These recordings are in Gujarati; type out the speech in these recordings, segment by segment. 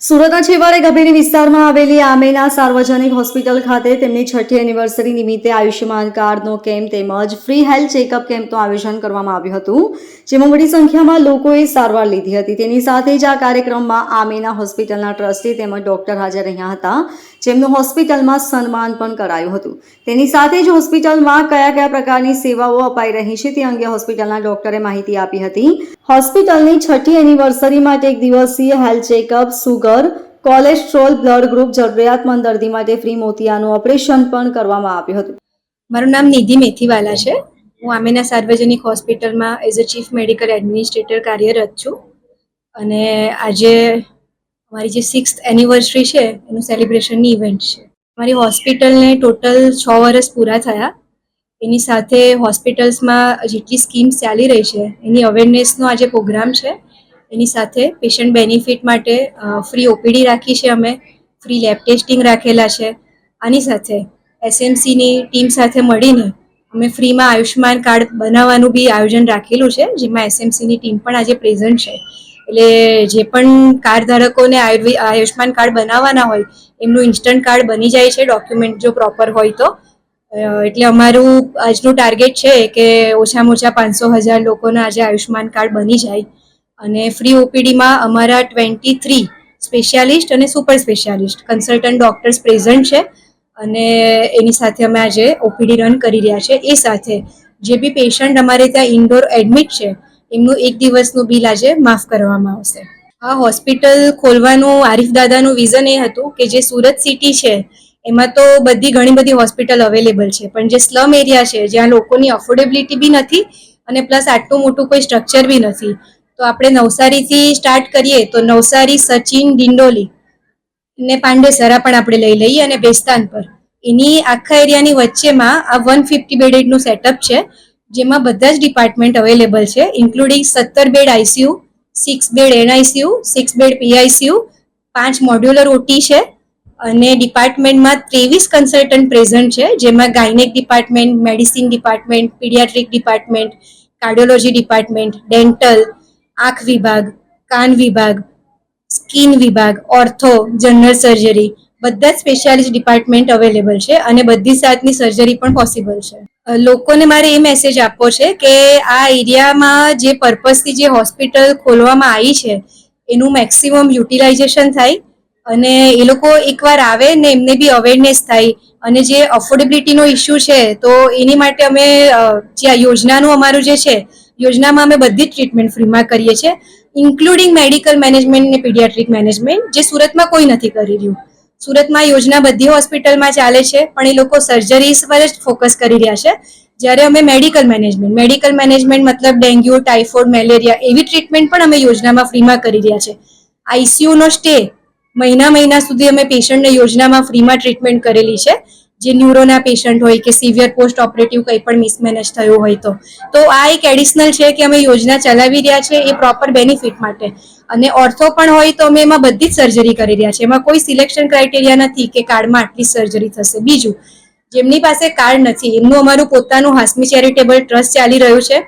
સુરતના છેવાડે ગભેરી વિસ્તારમાં આવેલી આમેના સાર્વજનિક હોસ્પિટલ ખાતે તેમની છઠ્ઠી એનિવર્સરી નિમિત્તે આયુષ્યમાન કાર્ડનો કેમ્પ તેમજ ફ્રી હેલ્થ ચેકઅપ કેમ્પનું આયોજન કરવામાં આવ્યું હતું, જેમાં મોટી સંખ્યામાં લોકોએ સારવાર લીધી હતી. તેની સાથે જ આ કાર્યક્રમમાં આમેના હોસ્પિટલના ટ્રસ્ટી તેમજ ડોક્ટર હાજર રહ્યા હતા, જેમનું હોસ્પિટલમાં સન્માન પણ કરાયું હતું. તેની સાથે જ હોસ્પિટલમાં કયા કયા પ્રકારની સેવાઓ અપાઈ રહી છે તે અંગે હોસ્પિટલના ડોક્ટરે માહિતી આપી હતી. હોસ્પિટલની છઠ્ઠી એનિવર્સરી માટે એક દિવસીય health checkup, sugar, cholesterol, blood group, જરૂરિયાતમંદ દર્દી માટે ફ્રી મોતિયાનું ઓપરેશન પણ કરવામાં આવ્યું હતું. મારું નામ નિધિ મેથીવાલા છે. હું આમેના સાર્વજનિક હોસ્પિટલમાં as a chief medical administrator કાર્યરત છું. અને આજે અમારી જે સિક્સ્થ એનિવર્સરી છે, એનું સેલિબ્રેશનની ઇવેન્ટ છે. અમારી હોસ્પિટલને ટોટલ છ વર્ષ પૂરા થયા. એની સાથે હોસ્પિટલ્સમાં જેટલી સ્કીમ્સ ચાલી રહી છે, એની અવેરનેસનો આજે પ્રોગ્રામ છે. એની સાથે પેશન્ટ બેનિફિટ માટે ફ્રી ઓપીડી રાખી છે અમે ફ્રી લેબ ટેસ્ટિંગ રાખેલા છે. આની સાથે એસએમસીની ટીમ સાથે મળીને અમે ફ્રીમાં આયુષ્યમાન કાર્ડ બનાવવાનું બી આયોજન રાખેલું છે, જેમાં એસએમસીની ટીમ પણ આજે પ્રેઝન્ટ છે. એટલે જે પણ કાર્ડ ધારકોને આયુર્વે, આયુષ્યમાન કાર્ડ બનાવવાના હોય, એમનું ઇન્સ્ટન્ટ કાર્ડ બની જાય છે ડોક્યુમેન્ટ જો પ્રોપર હોય તો. એટલે અમારું આજનું ટાર્ગેટ છે કે ઓછામાં ઓછા પાંચસો હજાર લોકોના આજે આયુષ્યમાન કાર્ડ બની જાય. અને ફ્રી ઓપીડીમાં અમારા ટ્વેન્ટી થ્રી સ્પેશિયાલિસ્ટ અને super specialist consultant doctors present છે. અને એની સાથે અમે આજે ઓપીડી રન કરી રહ્યા છે. એ સાથે જે બી પેશન્ટ અમારે ત્યાં ઇન્ડોર એડમિટ છે, એમનું એક દિવસનું બિલ આજે માફ કરવામાં આવશે. આ હોસ્પિટલ ખોલવાનું આરીફ દાદાનું વિઝન એ હતું કે જે સુરત સિટી છે એમાં તો બધી ઘણી બધી હોસ્પિટલ અવેલેબલ છે. પણ જે સ્લમ એરિયા છે, જ્યાં લોકોની અફોર્ડેબિલિટી બી નથી અને પ્લસ આટલું મોટું કોઈ સ્ટ્રક્ચર બી નથી. તો આપણે નવસારીથી સ્ટાર્ટ કરીએ તો નવસારી, સચિન, ડિંડોલી ને પાંડેસરા પણ આપણે લઈ લઈએ અને બેસ્તાન પર. એની આખા એરિયાની વચ્ચેમાં આ વન ફિફ્ટી બેડેડનું સેટઅપ છે, જેમાં બધા જ ડિપાર્ટમેન્ટ અવેલેબલ છે ઇન્ક્લુડિંગ સત્તર bed ICU six bed NICU six bed PICU પાંચ મોડ્યુલર ઓટી છે અને ડિપાર્ટમેન્ટમાં ત્રેવીસ કન્સલ્ટન્ટ પ્રેઝન્ટ છે. જેમાં gynaec department medicine department pediatric department cardiology department dental આંખ વિભાગ, કાન વિભાગ સ્કિન વિભાગ ઓર્થો જનરલ સર્જરી બધા જ સ્પેશિયાલિસ્ટ ડિપાર્ટમેન્ટ અવેલેબલ છે અને બધી જાતની સર્જરી પણ પોસિબલ છે. લોકોને મારે એ મેસેજ આપવો છે કે આ એરિયામાં જે પર્પઝથી જે હોસ્પિટલ ખોલવામાં આવી છે, એનું મેક્સિમમ યુટિલાઇઝેશન થાય અને એ લોકો એકવાર આવે ને એમને બી અવેરનેસ થાય અને જે અફોર્ડેબિલિટીનો ઇસ્યુ છે, તો એની માટે અમે જે આ યોજનાનું અમારું જે છે, યોજનામાં અમે બધી જ ટ્રીટમેન્ટ ફ્રીમાં કરીએ છીએ ઇન્ક્લુડિંગ મેડિકલ મેનેજમેન્ટ ને પીડિયાટ્રિક મેનેજમેન્ટ જે સુરતમાં કોઈ નથી કરી રહ્યું. સુરતમાં યોજના બધી હોસ્પિટલમાં ચાલે છે, પણ એ લોકો સર્જરીઝ પર જ ફોકસ કરી રહ્યા છે. જ્યારે અમે મેડિકલ મેનેજમેન્ટ મેડિકલ મેનેજમેન્ટ મતલબ ડેન્ગ્યુ ટાઇફોઇડ મેલેરિયા એવી ટ્રીટમેન્ટ પણ અમે યોજનામાં ફ્રીમાં કરી રહ્યા છે. આઈસીયુનો સ્ટે મહિના મહિના સુધી અમે પેશન્ટને યોજનામાં ફ્રીમાં ટ્રીટમેન્ટ કરેલી છે. જે ન્યુરોના પેશન્ટ હોય કે સિવિયર પોસ્ટ ઓપરેટિવ કંઈ પણ મિસમેનેજ થયું હોય તો. તો આ એક એડિશનલ છે કે અમે યોજના ચલાવી રહ્યા છે એ પ્રોપર બેનિફિટ માટે. અને ઓર્થો પણ હોય તો અમે એમાં બધી જ સર્જરી કરી રહ્યા છે. એમાં કોઈ સિલેક્શન ક્રાઇટેરિયા નથી કે કાર્ડમાં આટલી સર્જરી થશે. બીજું, જેમની પાસે કાર્ડ નથી, એમનું અમારું પોતાનું હાસમી ચેરિટેબલ ટ્રસ્ટ ચાલી રહ્યું છે.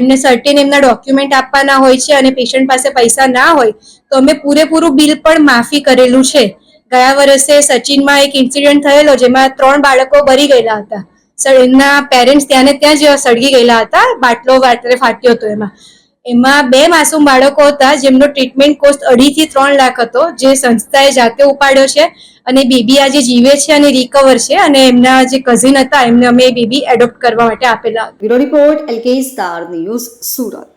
એમને સર્ટેન એમના ડોક્યુમેન્ટ આપવાના હોય છે અને પેશન્ટ પાસે પૈસા ના હોય, તો અમે પૂરેપૂરું બિલ પણ માફી કરેલું છે. ગયા વર્ષે સચિનમાં એક ઇન્સિડન્ટ થયેલો જેમાં ત્રણ બાળકો બરી ગયેલા હતા. સર એમના પેરેન્ટ્સ ત્યાં ને ત્યાં જ સળગી ગયેલા હતા, બાટલો વાટલે ફાટ્યો હતો એમાં. એમાં બે માસૂમ બાળકો હતા, જેમનો ટ્રીટમેન્ટ કોસ્ટ અઢીથી ત્રણ લાખ હતો, જે સંસ્થાએ જાતે ઉપાડ્યો છે. અને બેબી આજે જીવે છે અને રિકવર છે અને એમના જે કઝિન હતા, એમને અમે બેબી એડોપ્ટ કરવા માટે આપેલા. Bureau report, LK star news Surat.